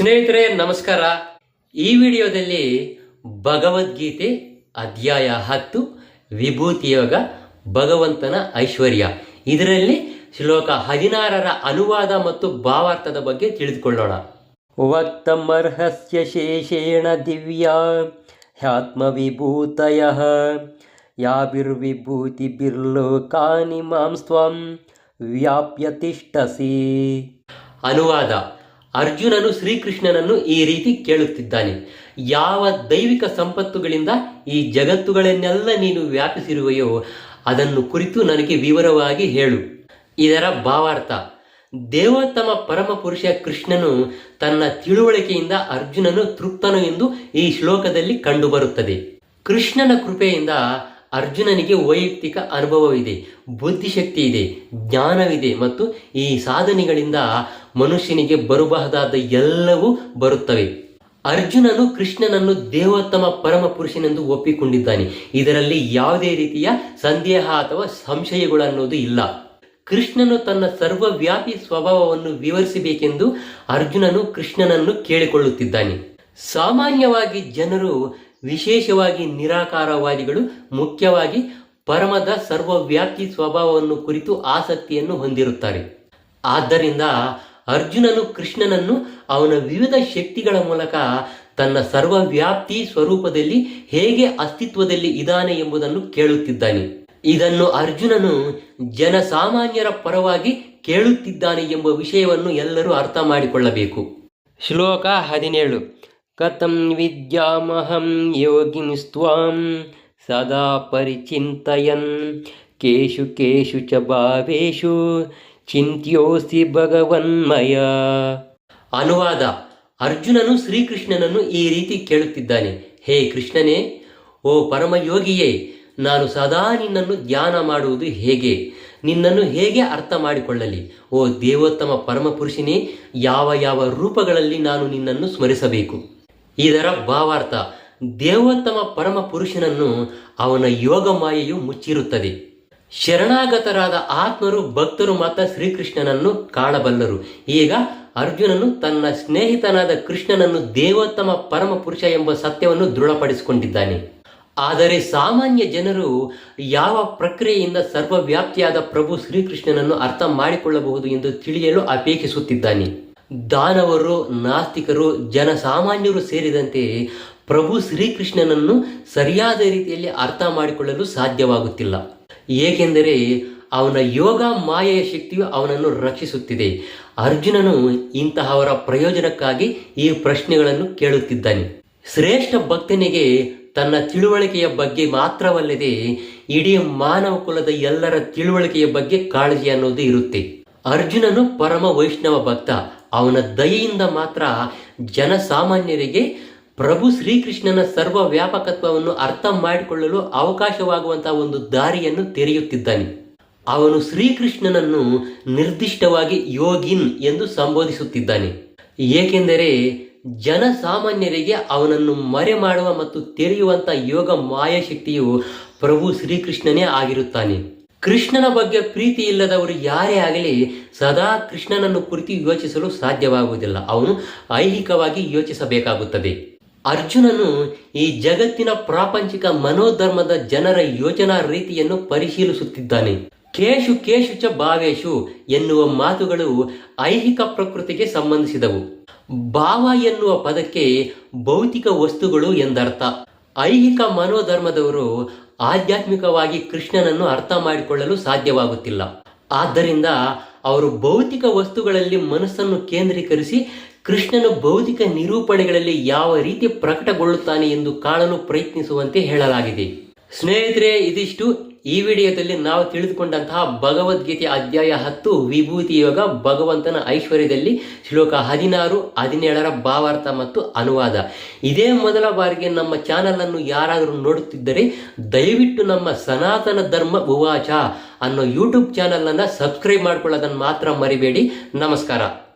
ಸ್ನೇಹಿತರೆ, ನಮಸ್ಕಾರ. ಈ ವಿಡಿಯೋದಲ್ಲಿ ಭಗವದ್ಗೀತೆ ಅಧ್ಯಾಯ ಹತ್ತು ವಿಭೂತಿಯೋಗ ಭಗವಂತನ ಐಶ್ವರ್ಯ. ಇದರಲ್ಲಿ ಶ್ಲೋಕ ಹದಿನಾರರ ಅನುವಾದ ಮತ್ತು ಭಾವಾರ್ಥದ ಬಗ್ಗೆ ತಿಳಿದುಕೊಳ್ಳೋಣ. ವಕ್ತಮರ್ಹಸ್ಯ ಶೇಷೇಣ ದಿವ್ಯಾ, ಹ್ಯಾತ್ಮವಿಭೂತಯ, ಯಾಭಿರ್ವಿಭೂತಿ ಬಿರ್ಲೋಕಾನಿ ಮಾಂಸ್ವಂ ವ್ಯಾಪ್ಯ ತಿಷ್ಟಸಿ ಅನುವಾದ. ಅರ್ಜುನನು ಶ್ರೀಕೃಷ್ಣನನ್ನು ಈ ರೀತಿ ಕೇಳುತ್ತಿದ್ದಾನೆ. ಯಾವ ದೈವಿಕ ಸಂಪತ್ತುಗಳಿಂದ ಈ ಜಗತ್ತುಗಳನ್ನೆಲ್ಲ ನೀನು ವ್ಯಾಪಿಸಿರುವೆಯೋ ಅದನ್ನು ಕುರಿತು ನನಗೆ ವಿವರವಾಗಿ ಹೇಳು. ಇದರ ಭಾವಾರ್ಥ, ದೇವೋತ್ತಮ ಪರಮಪುರುಷ ಕೃಷ್ಣನು ತನ್ನ ತಿಳುವಳಿಕೆಯಿಂದ ಅರ್ಜುನನು ತೃಪ್ತನು ಎಂದು ಈ ಶ್ಲೋಕದಲ್ಲಿ ಕಂಡುಬರುತ್ತದೆ. ಕೃಷ್ಣನ ಕೃಪೆಯಿಂದ ಅರ್ಜುನನಿಗೆ ವೈಯಕ್ತಿಕ ಅನುಭವವಿದೆ ಬುದ್ಧಿಶಕ್ತಿ ಇದೆ ಜ್ಞಾನವಿದೆ ಮತ್ತು ಈ ಸಾಧನೆಗಳಿಂದ ಮನುಷ್ಯನಿಗೆ ಬರಬಹುದಾದ ಎಲ್ಲವೂ ಬರುತ್ತವೆ. ಅರ್ಜುನನು ಕೃಷ್ಣನನ್ನು ದೇವೋತ್ತಮ ಪರಮ ಪುರುಷನೆಂದು ಒಪ್ಪಿಕೊಂಡಿದ್ದಾನೆ. ಇದರಲ್ಲಿ ಯಾವುದೇ ರೀತಿಯ ಸಂದೇಹ ಅಥವಾ ಸಂಶಯಗಳು ಅನ್ನೋದು ಇಲ್ಲ. ಕೃಷ್ಣನು ತನ್ನ ಸರ್ವವ್ಯಾಪಿ ಸ್ವಭಾವವನ್ನು ವಿವರಿಸಬೇಕೆಂದು ಅರ್ಜುನನು ಕೃಷ್ಣನನ್ನು ಕೇಳಿಕೊಳ್ಳುತ್ತಿದ್ದಾನೆ. ಸಾಮಾನ್ಯವಾಗಿ ಜನರು ವಿಶೇಷವಾಗಿ ನಿರಾಕಾರವಾದಿಗಳು ಮುಖ್ಯವಾಗಿ ಪರಮದ ಸರ್ವವ್ಯಾಪ್ತಿ ಸ್ವಭಾವವನ್ನು ಕುರಿತು ಆಸಕ್ತಿಯನ್ನು ಹೊಂದಿರುತ್ತಾರೆ. ಆದ್ದರಿಂದ ಅರ್ಜುನನು ಕೃಷ್ಣನನ್ನು ಅವನ ವಿವಿಧ ಶಕ್ತಿಗಳ ಮೂಲಕ ತನ್ನ ಸರ್ವವ್ಯಾಪ್ತಿ ಸ್ವರೂಪದಲ್ಲಿ ಹೇಗೆ ಅಸ್ತಿತ್ವದಲ್ಲಿ ಇದ್ದಾನೆ ಎಂಬುದನ್ನು ಕೇಳುತ್ತಿದ್ದಾನೆ. ಇದನ್ನು ಅರ್ಜುನನು ಜನಸಾಮಾನ್ಯರ ಪರವಾಗಿ ಕೇಳುತ್ತಿದ್ದಾನೆ ಎಂಬ ವಿಷಯವನ್ನು ಎಲ್ಲರೂ ಅರ್ಥ ಮಾಡಿಕೊಳ್ಳಬೇಕು. ಶ್ಲೋಕ ಹದಿನೇಳು. ಕಥಂ ವಿದ್ಯಾಮಹಂ ಯೋಗಿನಿಸ್ತ್ವಾಂ ಸದಾ ಪರಿಚಿಂತಯನ್ ಕೇಶು ಕೇಶು ಚ ಭಾವೇಶು ಚಿಂತ್ಯೋಸಿ ಭಗವನ್ಮಯ ಅನುವಾದ ಅರ್ಜುನನು ಶ್ರೀಕೃಷ್ಣನನ್ನು ಈ ರೀತಿ ಕೇಳುತ್ತಿದ್ದಾನೆ, ಹೇ ಕೃಷ್ಣನೇ, ಓ ಪರಮಯೋಗಿಯೇ, ನಾನು ಸದಾ ನಿನ್ನನ್ನು ಧ್ಯಾನ ಮಾಡುವುದು ಹೇಗೆ? ನಿನ್ನನ್ನು ಹೇಗೆ ಅರ್ಥ ಮಾಡಿಕೊಳ್ಳಲಿ? ಓ ದೇವೋತ್ತಮ ಪರಮಪುರುಷನೇ, ಯಾವ ಯಾವ ರೂಪಗಳಲ್ಲಿ ನಾನು ನಿನ್ನನ್ನು ಸ್ಮರಿಸಬೇಕು? ಇದರ ಭಾವಾರ್ಥ ದೇವೋತ್ತಮ ಪರಮ ಪುರುಷನನ್ನು ಅವನ ಯೋಗ ಮಾಯೆಯು ಮುಚ್ಚಿರುತ್ತದೆ. ಶರಣಾಗತರಾದ ಆತ್ಮರು ಭಕ್ತರು ಮಾತ್ರ ಶ್ರೀಕೃಷ್ಣನನ್ನು ಕಾಣಬಲ್ಲರು. ಈಗ ಅರ್ಜುನನು ತನ್ನ ಸ್ನೇಹಿತನಾದ ಕೃಷ್ಣನನ್ನು ದೇವೋತ್ತಮ ಪರಮ ಪುರುಷ ಎಂಬ ಸತ್ಯವನ್ನು ದೃಢಪಡಿಸಿಕೊಂಡಿದ್ದಾನೆ. ಆದರೆ ಸಾಮಾನ್ಯ ಜನರು ಯಾವ ಪ್ರಕ್ರಿಯೆಯಿಂದ ಸರ್ವವ್ಯಾಪ್ತಿಯಾದ ಪ್ರಭು ಶ್ರೀಕೃಷ್ಣನನ್ನು ಅರ್ಥ ಮಾಡಿಕೊಳ್ಳಬಹುದು ಎಂದು ತಿಳಿಯಲು ಅಪೇಕ್ಷಿಸುತ್ತಿದ್ದಾನೆ. ದಾನವರು, ನಾಸ್ತಿಕರು, ಜನಸಾಮಾನ್ಯರು ಸೇರಿದಂತೆ ಪ್ರಭು ಶ್ರೀಕೃಷ್ಣನನ್ನು ಸರಿಯಾದ ರೀತಿಯಲ್ಲಿ ಅರ್ಥ ಮಾಡಿಕೊಳ್ಳಲು ಸಾಧ್ಯವಾಗುತ್ತಿಲ್ಲ. ಏಕೆಂದರೆ ಅವನ ಯೋಗ ಮಾಯೆಯ ಶಕ್ತಿಯು ಅವನನ್ನು ರಕ್ಷಿಸುತ್ತಿದೆ. ಅರ್ಜುನನು ಇಂತಹವರ ಪ್ರಯೋಜನಕ್ಕಾಗಿ ಈ ಪ್ರಶ್ನೆಗಳನ್ನು ಕೇಳುತ್ತಿದ್ದಾನೆ. ಶ್ರೇಷ್ಠ ಭಕ್ತನಿಗೆ ತನ್ನ ತಿಳುವಳಿಕೆಯ ಬಗ್ಗೆ ಮಾತ್ರವಲ್ಲದೆ ಇಡೀ ಮಾನವ ಕುಲದ ಎಲ್ಲರ ತಿಳುವಳಿಕೆಯ ಬಗ್ಗೆ ಕಾಳಜಿ ಅನ್ನೋದು ಇರುತ್ತೆ. ಅರ್ಜುನನು ಪರಮ ವೈಷ್ಣವ ಭಕ್ತ. ಅವನ ದಯೆಯಿಂದ ಮಾತ್ರ ಜನಸಾಮಾನ್ಯರಿಗೆ ಪ್ರಭು ಶ್ರೀಕೃಷ್ಣನ ಸರ್ವ ವ್ಯಾಪಕತ್ವವನ್ನು ಅರ್ಥ ಮಾಡಿಕೊಳ್ಳಲು ಅವಕಾಶವಾಗುವಂತಹ ಒಂದು ದಾರಿಯನ್ನು ತೆರೆಯುತ್ತಿದ್ದಾನೆ. ಅವನು ಶ್ರೀಕೃಷ್ಣನನ್ನು ನಿರ್ದಿಷ್ಟವಾಗಿ ಯೋಗಿನ್ ಎಂದು ಸಂಬೋಧಿಸುತ್ತಿದ್ದಾನೆ. ಏಕೆಂದರೆ ಜನಸಾಮಾನ್ಯರಿಗೆ ಅವನನ್ನು ಮರೆ ಮಾಡುವ ಮತ್ತು ತೆರೆಯುವಂಥ ಯೋಗ ಮಾಯಾಶಕ್ತಿಯು ಪ್ರಭು ಶ್ರೀಕೃಷ್ಣನೇ ಆಗಿರುತ್ತಾನೆ. ಕೃಷ್ಣನ ಬಗ್ಗೆ ಪ್ರೀತಿ ಇಲ್ಲದವರು ಯಾರೇ ಆಗಲಿ ಸದಾ ಕೃಷ್ಣನನ್ನು ಕುರಿತು ಯೋಚಿಸಲು ಸಾಧ್ಯವಾಗುವುದಿಲ್ಲ. ಅವನು ಐಹಿಕವಾಗಿ ಯೋಚಿಸಬೇಕಾಗುತ್ತದೆ. ಅರ್ಜುನನು ಈ ಜಗತ್ತಿನ ಪ್ರಾಪಂಚಿಕ ಮನೋಧರ್ಮದ ಜನರ ಯೋಚನಾ ರೀತಿಯನ್ನು ಪರಿಶೀಲಿಸುತ್ತಿದ್ದಾನೆ. ಕೇಶು ಕೇಶು ಚ ಭಾವೇಶು ಎನ್ನುವ ಮಾತುಗಳು ಐಹಿಕ ಪ್ರಕೃತಿಗೆ ಸಂಬಂಧಿಸಿದವು. ಭಾವ ಎನ್ನುವ ಪದಕ್ಕೆ ಭೌತಿಕ ವಸ್ತುಗಳು ಎಂದರ್ಥ. ಐಹಿಕ ಮನೋಧರ್ಮದವರು ಆಧ್ಯಾತ್ಮಿಕವಾಗಿ ಕೃಷ್ಣನನ್ನು ಅರ್ಥ ಮಾಡಿಕೊಳ್ಳಲು ಸಾಧ್ಯವಾಗುತ್ತಿಲ್ಲ. ಆದ್ದರಿಂದ ಅವರು ಭೌತಿಕ ವಸ್ತುಗಳಲ್ಲಿ ಮನಸ್ಸನ್ನು ಕೇಂದ್ರೀಕರಿಸಿ ಕೃಷ್ಣನು ಭೌತಿಕ ನಿರೂಪಣೆಗಳಲ್ಲಿ ಯಾವ ರೀತಿ ಪ್ರಕಟಗೊಳ್ಳುತ್ತಾನೆ ಎಂದು ಕಾಣಲು ಪ್ರಯತ್ನಿಸುವಂತೆ ಹೇಳಲಾಗಿದೆ. ಸ್ನೇಹಿತರೆ, ಇದಿಷ್ಟು. ಈ ವಿಡಿಯೋದಲ್ಲಿ ನಾವು ತಿಳಿದುಕೊಂಡಂತಹ ಭಗವದ್ಗೀತೆ ಅಧ್ಯಾಯ ಹತ್ತು, ವಿಭೂತಿ ಯೋಗ, ಭಗವಂತನ ಐಶ್ವರ್ಯದಲ್ಲಿ ಶ್ಲೋಕ ಹದಿನಾರು, ಹದಿನೇಳರ ಭಾವಾರ್ಥ ಮತ್ತು ಅನುವಾದ. ಇದೇ ಮೊದಲ ಬಾರಿಗೆ ನಮ್ಮ ಚಾನಲ್ ಅನ್ನು ಯಾರಾದರೂ ನೋಡುತ್ತಿದ್ದರೆ, ದಯವಿಟ್ಟು ನಮ್ಮ ಸನಾತನ ಧರ್ಮ ಉವಾಚ ಅನ್ನೋ ಯೂಟ್ಯೂಬ್ ಚಾನಲ್ ಅನ್ನ ಸಬ್ಸ್ಕ್ರೈಬ್ ಮಾಡ್ಕೊಳ್ಳೋದನ್ನು ಮಾತ್ರ ಮರಿಬೇಡಿ. ನಮಸ್ಕಾರ.